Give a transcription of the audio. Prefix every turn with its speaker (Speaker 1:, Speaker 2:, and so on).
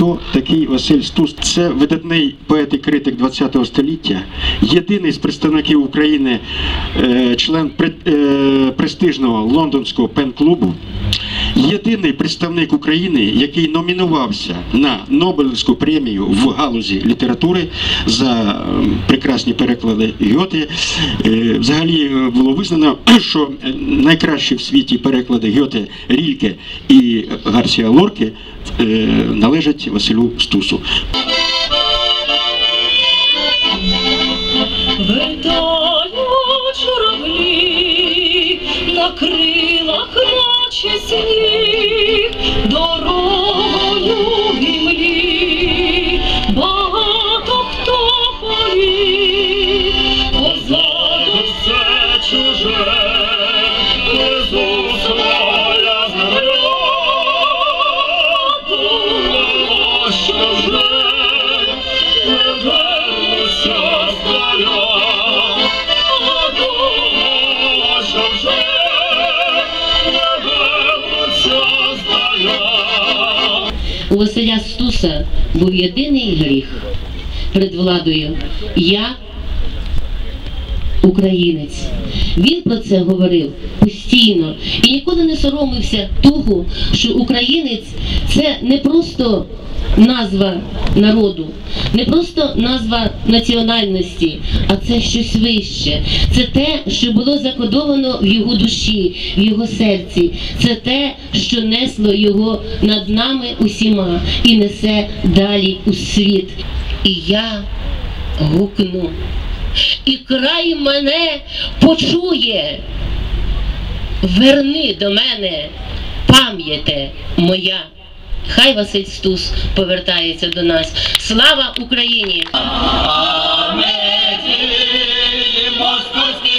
Speaker 1: Хто такий Василь Стус? Це видатний поет і критик ХХ століття, єдиний з представників України, е, член е, престижного лондонського пен-клубу, єдиний представник України, який номінувався на Нобелівську премію в галузі літератури за е, прекрасні переклади Гьоте. Е, Взагалі е, було визнано, що найкращі в світі переклади Гьоти, Рільке і Гарсія Лорки належать Василю Стусу.
Speaker 2: Сніг, дорогою в багато хто поїв, позаду все чуже, внизу що
Speaker 3: Василя був єдиний гріх перед владою. Я українець. Він про це говорив постійно і ніколи не соромився того, що українець це не просто назва народу, не просто назва національності, а це щось вище. Це те, що було закодовано в його душі, в його серці. Це те, що несло його над нами усіма і несе далі у світ. І я гукну і край мене почує, верни до мене, пам'яте моя. Хай Василь Стус повертається до нас. Слава Україні!
Speaker 2: Московські